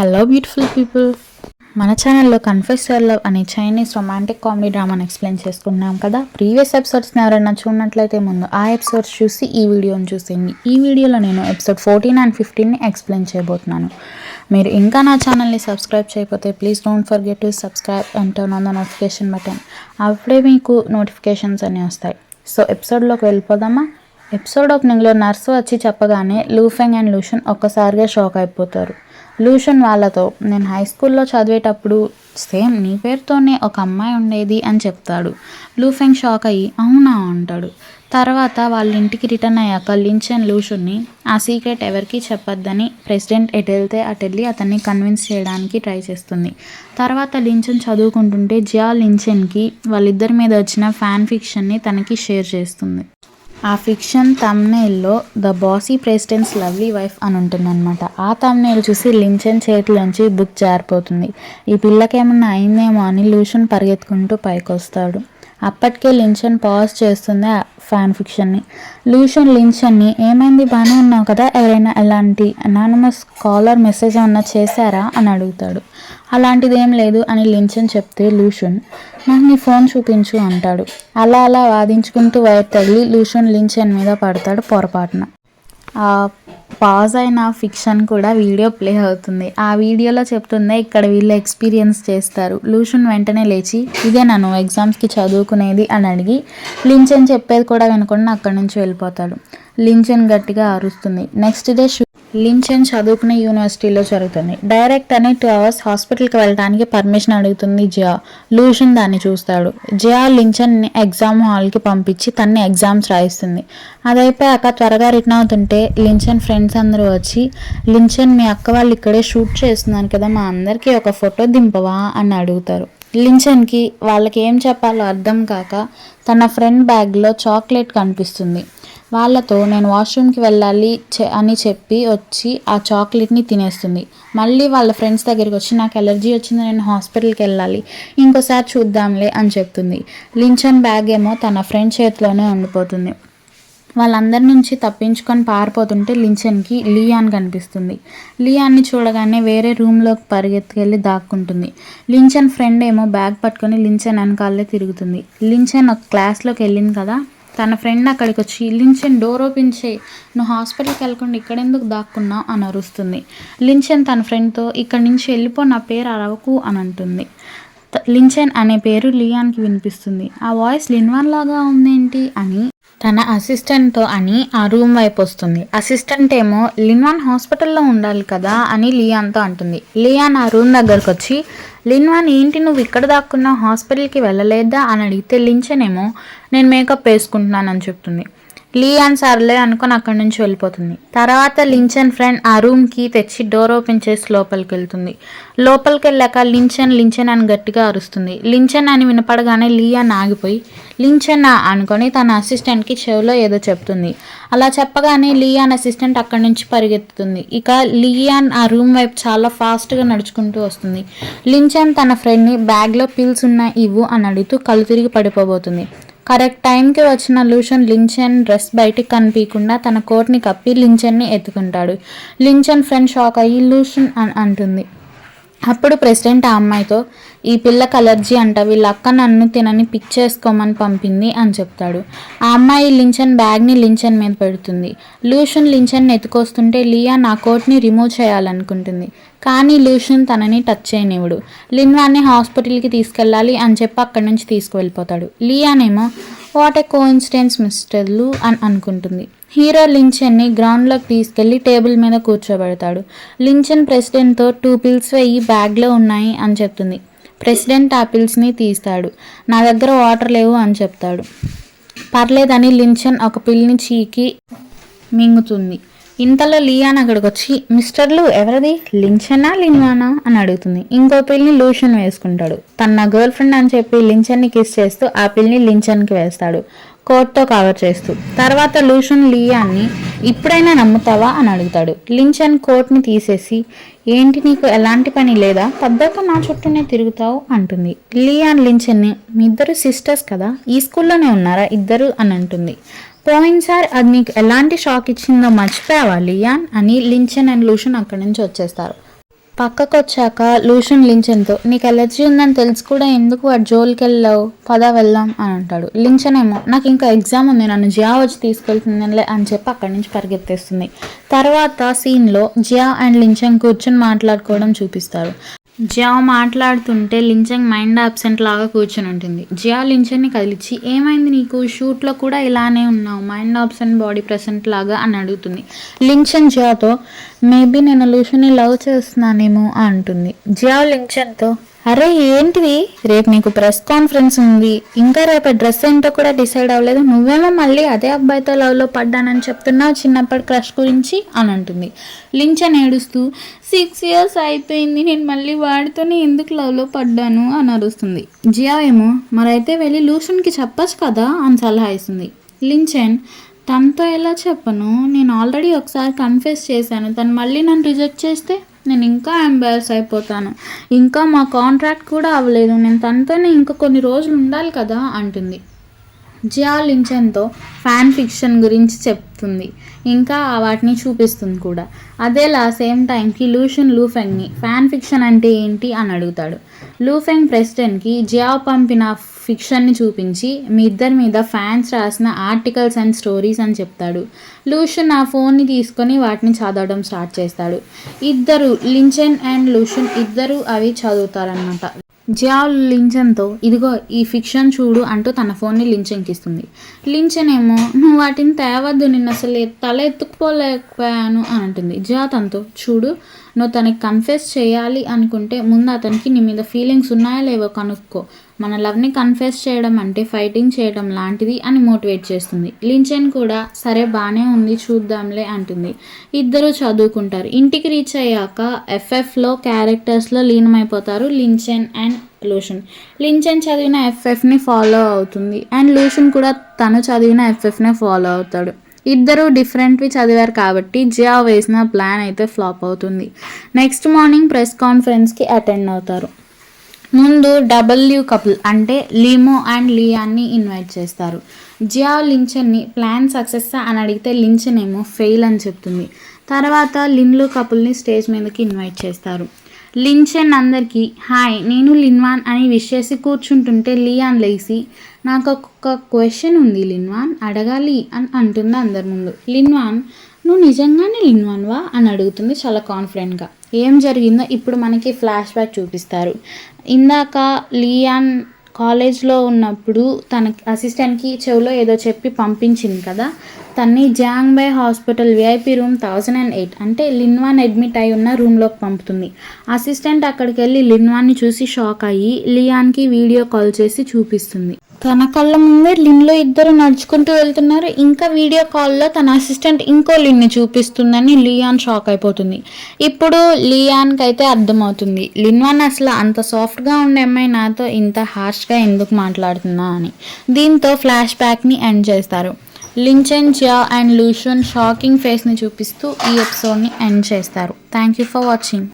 Hello beautiful people మన ఛానల్లో confess love అనే చైనీస్ రొమాంటిక్ కామెడీ డ్రామాని ఎక్స్ప్లెయిన్ చేసుకున్నాం కదా. ప్రీవియస్ ఎపిసోడ్స్ని ఎవరైనా చూడనట్లయితే ముందు ఆ ఎపిసోడ్స్ చూసి ఈ వీడియోని చూసేయండి. ఈ వీడియోలో నేను ఎపిసోడ్ ఫోర్టీన్ అండ్ ఫిఫ్టీన్ని ఎక్స్ప్లెయిన్ చేయబోతున్నాను. మీరు ఇంకా నా ఛానల్ని సబ్స్క్రైబ్ చేయకపోతే please don't forget to subscribe and turn on the notification button అప్పుడే మీకు నోటిఫికేషన్స్ అన్నీ వస్తాయి. సో ఎపిసోడ్లోకి వెళ్ళిపోదామా? ఎపిసోడ్ ఓపెనింగ్లో నర్సు వచ్చి చెప్పగానే లూఫెంగ్ అండ్ లూషన్ ఒక్కసారిగా షాక్ అయిపోతారు. లూషన్ వాళ్ళతో నేను హై స్కూల్లో చదివేటప్పుడు సేమ్ నీ పేరుతోనే ఒక అమ్మాయి ఉండేది అని చెప్తాడు. లూఫెంగ్ షాక్ అయ్యి అవునా అంటాడు. తర్వాత వాళ్ళ ఇంటికి రిటర్న్ అయ్యాక లించ్ అండ్ లూషన్ని ఆ సీక్రెట్ ఎవరికీ చెప్పొద్దని ప్రెసిడెంట్ ఎటు వెళ్తే అటు వెళ్ళి అతన్ని కన్విన్స్ చేయడానికి ట్రై చేస్తుంది. తర్వాత లించన్ చదువుకుంటుంటే జియా లించన్కి వాళ్ళిద్దరి మీద వచ్చిన ఫ్యాన్ ఫిక్షన్ని తనకి షేర్ చేస్తుంది. ఆ fiction తమ్నేల్లో the bossy president's lovely wife అని ఉంటుందన్నమాట. ఆ తమ్నేల్ చూసి లించన్ చేతిలోంచి బుక్ జారిపోతుంది. ఈ పిల్లకేమన్నా అయిందేమో అని లూషన్ పరిగెత్తుకుంటూ పైకి వస్తాడు అప్పటికే లించన్ పాజ్ చేస్తుంది. ఫ్యాన్ ఫిక్షన్ని లూషన్ లించన్ని ఏమైంది బాగానే ఉన్నావు కదా? ఎవరైనా ఎలాంటి అనానమస్ కాలర్ మెసేజ్ ఏమన్నా చేశారా? అని అడుగుతాడు. అలాంటిది ఏం లేదు అని లించన్ చెప్తే లూషన్ నాకు నీ ఫోన్ చూపించు అంటాడు. అలా అలా వాదించుకుంటూ వైర్ తగిలి లూషన్ లించన్ మీద పడతాడు పొరపాటున. పాజ్ అయిన ఫిక్షన్ కూడా వీడియో ప్లే అవుతుంది. ఆ వీడియోలో చెప్తుందే ఇక్కడ వీళ్ళు ఎక్స్పీరియన్స్ చేస్తారు. లూషన్ వెంటనే లేచి ఇదే నన్ను ఎగ్జామ్స్కి చదువుకునేది? అని అడిగి లించన్ చెప్పేది కూడా వినకుండా అక్కడి నుంచి వెళ్ళిపోతాడు. లించన్ గట్టిగా అరుస్తుంది. నెక్స్ట్ డే లించన్ చదువుకునే యూనివర్సిటీలో జరుగుతుంది. డైరెక్ట్ అనే టూ అవర్స్ హాస్పిటల్కి వెళ్ళడానికి పర్మిషన్ అడుగుతుంది జియా. లూషన్ దాన్ని చూస్తాడు. జియా లించన్ ఎగ్జామ్ హాల్కి పంపించి తన్ని ఎగ్జామ్స్ రాయిస్తుంది. అది అయిపోయాక త్వరగా రిటర్న్ అవుతుంటే లించన్ ఫ్రెండ్స్ అందరూ వచ్చి లించన్ మీ అక్క వాళ్ళు ఇక్కడే షూట్ చేస్తున్నారు కదా మా అందరికీ ఒక ఫోటో దింపవా? అని అడుగుతారు. లించన్కి వాళ్ళకి ఏం చెప్పాలో అర్థం కాక తన ఫ్రెండ్ బ్యాగ్లో చాక్లెట్ కనిపిస్తుంది. వాళ్ళతో నేను వాష్రూమ్కి వెళ్ళాలి అని చెప్పి వచ్చి ఆ చాక్లెట్ని తినేస్తుంది. మళ్ళీ వాళ్ళ ఫ్రెండ్స్ దగ్గరికి వచ్చి నాకు ఎలర్జీ వచ్చింది నేను హాస్పిటల్కి వెళ్ళాలి ఇంకోసారి చూద్దాంలే అని చెప్తుంది. లించన్ బ్యాగ్ ఏమో తన ఫ్రెండ్ చేతిలోనే ఉండిపోతుంది. వాళ్ళందరి నుంచి తప్పించుకొని పారిపోతుంటే లించన్కి లియాన్ కనిపిస్తుంది. లియాన్ని చూడగానే వేరే రూమ్లోకి పరిగెత్తుకెళ్ళి దాక్కుంటుంది. లించన్ ఫ్రెండ్ ఏమో బ్యాగ్ పట్టుకొని లించన్ వెనకాలే తిరుగుతుంది. లించన్ ఒక క్లాస్లోకి వెళ్ళింది కదా తన ఫ్రెండ్ అక్కడికి వచ్చి లించెన్ డోర్ ఓపెన్ చేయి. నువ్వు హాస్పిటల్కి వెళ్ళకుండా ఇక్కడెందుకు దాక్కున్నావు అని అరుస్తుంది. లించెన్ తన ఫ్రెండ్తో ఇక్కడి నుంచి వెళ్ళిపో నా పేరు అరవకు అని అంటుంది. లించెన్ అనే పేరు లియాన్కి వినిపిస్తుంది. ఆ వాయిస్ లిన్వాన్ లాగా ఉందేంటి అని తన అసిస్టెంట్తో అని ఆ రూమ్ వైపు వస్తుంది. అసిస్టెంట్ ఏమో లిన్వాన్ హాస్పిటల్లో ఉండాలి కదా అని లియాన్తో అంటుంది. లియాన్ ఆ రూమ్ దగ్గరకు వచ్చి లిన్వాన్ ఏంటి నువ్వు ఇక్కడ దాక్కున్న హాస్పిటల్కి వెళ్ళలేదా అని అడిగితే లించనేమో నేను మేకప్ వేసుకుంటున్నానని చెప్తుంది. లియాన్ సర్లే అనుకుని అక్కడి నుంచి వెళ్ళిపోతుంది. తర్వాత లించన్ ఫ్రెండ్ ఆ రూమ్కి తెచ్చి డోర్ ఓపెన్ చేసి లోపలికి వెళ్తుంది. లోపలికి వెళ్ళాక లించన్ లించన్ అని గట్టిగా అరుస్తుంది. లించన్ అని వినపడగానే లియాన్ ఆగిపోయి లించన్ అనుకొని తన అసిస్టెంట్కి చెవిలో ఏదో చెప్తుంది. అలా చెప్పగానే లియాన్ అసిస్టెంట్ అక్కడి నుంచి పరిగెత్తుతుంది. ఇక లియాన్ ఆ రూమ్ వైపు చాలా ఫాస్ట్గా నడుచుకుంటూ వస్తుంది. లించన్ తన ఫ్రెండ్ని బ్యాగ్లో పిల్స్ ఉన్న ఇవ్వు అని అడుగుతూ కళ్ళు తిరిగి పడిపోబోతుంది. కరెక్ట్ టైంకి వచ్చిన లూషన్ లించెన్ డ్రెస్ బయటికి కనిపించకుండా తన కోట్ని కప్పి లించెన్ని ఎత్తుకుంటాడు. లించెన్ ఫ్రెండ్ షాక్ అయ్యి లూషన్ అని అంటుంది. అప్పుడు ప్రెసిడెంట్ ఆ అమ్మాయితో ఈ పిల్లకి అలర్జీ అంట వీళ్ళ అక్క నన్ను తినని పిక్ చేసుకోమని పంపింది అని చెప్తాడు. ఆ అమ్మాయి లించన్ బ్యాగ్ని లించన్ మీద పెడుతుంది. లూషన్ లించన్ ఎత్తుకొస్తుంటే లియా నా కోట్ని రిమూవ్ చేయాలనుకుంటుంది. కానీ లూషన్ తనని టచ్ చేయనివ్వడు. లిన్వాన్ని హాస్పిటల్కి తీసుకెళ్ళాలి అని చెప్పి అక్కడి నుంచి తీసుకువెళ్ళిపోతాడు. లియానేమో వాట్ ఏ కోఇన్సిడెన్స్ మిస్టర్లు అని అనుకుంటుంది. హీరో లించన్ని గ్రౌండ్లోకి తీసుకెళ్ళి టేబుల్ మీద కూర్చోబెడతాడు. లించన్ ప్రెసిడెంట్తో టూ పిల్స్ వెయ్యి బ్యాగ్లో ఉన్నాయి అని చెప్తుంది. ప్రెసిడెంట్ ఆ పిల్స్ని తీస్తాడు. నా దగ్గర వాటర్ లేవు అని చెప్తాడు. పర్లేదని లించెన్ ఒక పిల్ని చీకి మింగుతుంది. ఇంతలో లియాన్ అక్కడికి వచ్చి మిస్టర్లు ఎవరిది? లించనా లిన్వానా అని అడుగుతుంది. ఇంకో పిల్ని లూషన్ వేసుకుంటాడు. తన నా గర్ల్ ఫ్రెండ్ అని చెప్పి లించన్ని కిస్ చేస్తూ ఆ పిల్ని లించన్కి వేస్తాడు. కోట్తో కవర్ చేస్తూ. తర్వాత లూషన్ లియాన్ని ఇప్పుడైనా నమ్ముతావా అని అడుగుతాడు. లించన్ కోట్ని తీసేసి ఏంటి నీకు ఎలాంటి పని లేదా? పద్ధతిగా నా చుట్టూనే తిరుగుతావు అంటుంది. లియాన్ లించన్ని మీ ఇద్దరు సిస్టర్స్ కదా? ఈ స్కూల్లోనే ఉన్నారా ఇద్దరు? అని అంటుంది. పోయినసారి అది నీకు ఎలాంటి షాక్ ఇచ్చిందో మర్చిపోయావా లియాన్? అని లించన్ అండ్ లూషన్ అక్కడి నుంచి వచ్చేస్తారు. పక్కకు వచ్చాక లూషన్ లించన్తో నీకు ఎలర్జీ ఉందని తెలిసి కూడా ఎందుకు వాడు జోలికి వెళ్ళావు పదా వెళ్దాం అని అంటాడు. లించన్ ఏమో నాకు ఇంకా ఎగ్జామ్ ఉంది నన్ను జియా వచ్చి తీసుకెళ్తుందిలే అని చెప్పి అక్కడి నుంచి పరిగెత్తేస్తుంది. తర్వాత సీన్లో జియా అండ్ లించన్ కూర్చొని మాట్లాడుకోవడం చూపిస్తారు. జియా మాట్లాడుతుంటే లించంగ్ మైండ్ అబ్సెంట్ లాగా కూర్చొని ఉంటుంది. జియా లించన్ని కదిలిచ్చి ఏమైంది నీకు? షూట్లో కూడా ఇలానే ఉన్నావు. మైండ్ అబ్సెంట్ బాడీ ప్రెసెంట్ లాగా అని అడుగుతుంది. లించన్ జియాతో మేబీ నేను లూషుని లవ్ చేస్తున్నానేమో అంటుంది. జియా లించన్తో అరే ఏంటిది? రేపు నీకు ప్రెస్ కాన్ఫరెన్స్ ఉంది. ఇంకా రేపు డ్రెస్ ఏంటో కూడా డిసైడ్ అవ్వలేదు. నువ్వేమో మళ్ళీ అదే అబ్బాయితో లవ్లో పడ్డానని చెప్తున్నావు. చిన్నప్పటి క్రష్ గురించి అని అంటుంది. లించన్ ఏడుస్తూ సిక్స్ ఇయర్స్ అయిపోయింది. నేను మళ్ళీ వాడితోనే ఎందుకు లవ్లో పడ్డాను? అని అరుస్తుంది. జియా ఏమో మరైతే వెళ్ళి లూషన్కి చెప్పచ్చు కదా? అని సలహా ఇస్తుంది. లించన్ తనతో ఎలా చెప్పను? నేను ఆల్రెడీ ఒకసారి కన్ఫెస్ చేశాను. తను మళ్ళీ నన్ను రిజెక్ట్ చేస్తే నేను ఇంకా ఎంబారస్ అయిపోతాను. ఇంకా మా కాంట్రాక్ట్ కూడా అవ్వలేదు. నేను తనతోనే ఇంకా కొన్ని రోజులు ఉండాలి కదా అంటుంది. జియా లించన్తో ఫ్యాన్ ఫిక్షన్ గురించి చెప్తుంది. ఇంకా వాటిని చూపిస్తుంది కూడా. అదేలా సేమ్ టైంకి లూషన్ లూఫెంగ్ని ఫ్యాన్ ఫిక్షన్ అంటే ఏంటి? అని అడుగుతాడు. లూఫెంగ్ ప్రెసిడెంట్కి జియా పంపిన ఫిక్షన్ని చూపించి మీ ఇద్దరి మీద ఫ్యాన్స్ రాసిన ఆర్టికల్స్ అండ్ స్టోరీస్ అని చెప్తాడు. లూషన్ ఆ ఫోన్ని తీసుకొని వాటిని చదవడం స్టార్ట్ చేస్తాడు. ఇద్దరు లించెన్ అండ్ లూషన్ ఇద్దరు అవి చదువుతారనమాట జియా లించన్తో ఇదిగో ఈ ఫిక్షన్ చూడు అంటూ తన ఫోన్ని లించన్కి ఇస్తుంది లించన్ ఏమో నువ్వు వాటిని తేవద్దు నిన్ను అసలు తల ఎత్తుకుపోలేకపోయాను అని అంటుంది. జియా తనతో చూడు నువ్వు తనకి కన్ఫెస్ చేయాలి అనుకుంటే ముందు అతనికి నీ మీద ఫీలింగ్స్ ఉన్నాయా లేవో కనుక్కో. మన లవ్ని కన్ఫెస్ చేయడం అంటే ఫైటింగ్ చేయడం లాంటిది అని మోటివేట్ చేస్తుంది. లించెన్ కూడా సరే బాగానే ఉంది చూద్దాంలే అంటుంది. ఇద్దరు చదువుకుంటారు. ఇంటికి రీచ్ అయ్యాక ఎఫ్ఎఫ్లో క్యారెక్టర్స్లో లీనమైపోతారు లించెన్ అండ్ లూషన్ లించెన్ చదివిన ఎఫ్ఎఫ్ని ఫాలో అవుతుంది అండ్ లూషన్ కూడా తను చదివిన ఎఫ్ఎఫ్నే ఫాలో అవుతాడు. ఇద్దరు డిఫరెంట్వి చదివారు కాబట్టి జియా వేసిన ప్లాన్ అయితే ఫ్లాప్ అవుతుంది. నెక్స్ట్ మార్నింగ్ ప్రెస్ కాన్ఫరెన్స్కి అటెండ్ అవుతారు. ముందు డబ్ల్యూ కపుల్ అంటే లీమో అండ్ లియాన్ని ఇన్వైట్ చేస్తారు. జియా లించెన్ని ప్లాన్ సక్సెస్ అని అడిగితే లించెన్ ఏమో ఫెయిల్ అని చెప్తుంది. తర్వాత లిన్లు కపుల్ని స్టేజ్ మీదకి ఇన్వైట్ చేస్తారు. లించన్ అందరికీ హాయ్ నేను లిన్వాన్ అని విష్ చేసి కూర్చుంటుంటే లియాన్ లేసి నాకు ఒక క్వశ్చన్ ఉంది లిన్వాన్ అడగాలి అని అంటుంది అందరి ముందు. లిన్వాన్ నువ్వు నిజంగానే లిన్వాన్వా? అని అడుగుతుంది చాలా కాన్ఫిడెంట్గా ఏం జరిగిందో ఇప్పుడు మనకి ఫ్లాష్ బ్యాక్ చూపిస్తారు. ఇందాక లియాన్ కాలేజ్లో ఉన్నప్పుడు తన అసిస్టెంట్కి చెవిలో ఏదో చెప్పి పంపించింది కదా తన్ని జాంగ్బై hospital VIP room thousand and eight అంటే లిన్వాన్ అడ్మిట్ అయి ఉన్న రూమ్లోకి పంపుతుంది. అసిస్టెంట్ అక్కడికి వెళ్ళి లిన్వాన్ని చూసి షాక్ అయ్యి లియాన్కి వీడియో కాల్ చేసి చూపిస్తుంది. తన కళ్ళ ముందే లిన్లో ఇద్దరు నడుచుకుంటూ వెళ్తున్నారు. ఇంకా వీడియో కాల్లో తన అసిస్టెంట్ ఇంకో లిన్ని చూపిస్తుందని లియాన్ షాక్ అయిపోతుంది. ఇప్పుడు లియాన్కి అయితే అర్థమవుతుంది లిన్వాన్ అసలు అంత సాఫ్ట్గా ఉండే అమ్మాయి నాతో ఇంత హార్ష్గా ఎందుకు మాట్లాడుతుందా అని. దీంతో ఫ్లాష్ బ్యాక్ని ఎండ్ చేస్తారు. లించెన్ జియా అండ్ లూషన్ షాకింగ్ ఫేస్ని చూపిస్తూ ఈ ఎపిసోడ్ని ఎండ్ చేస్తారు. Thank you for watching.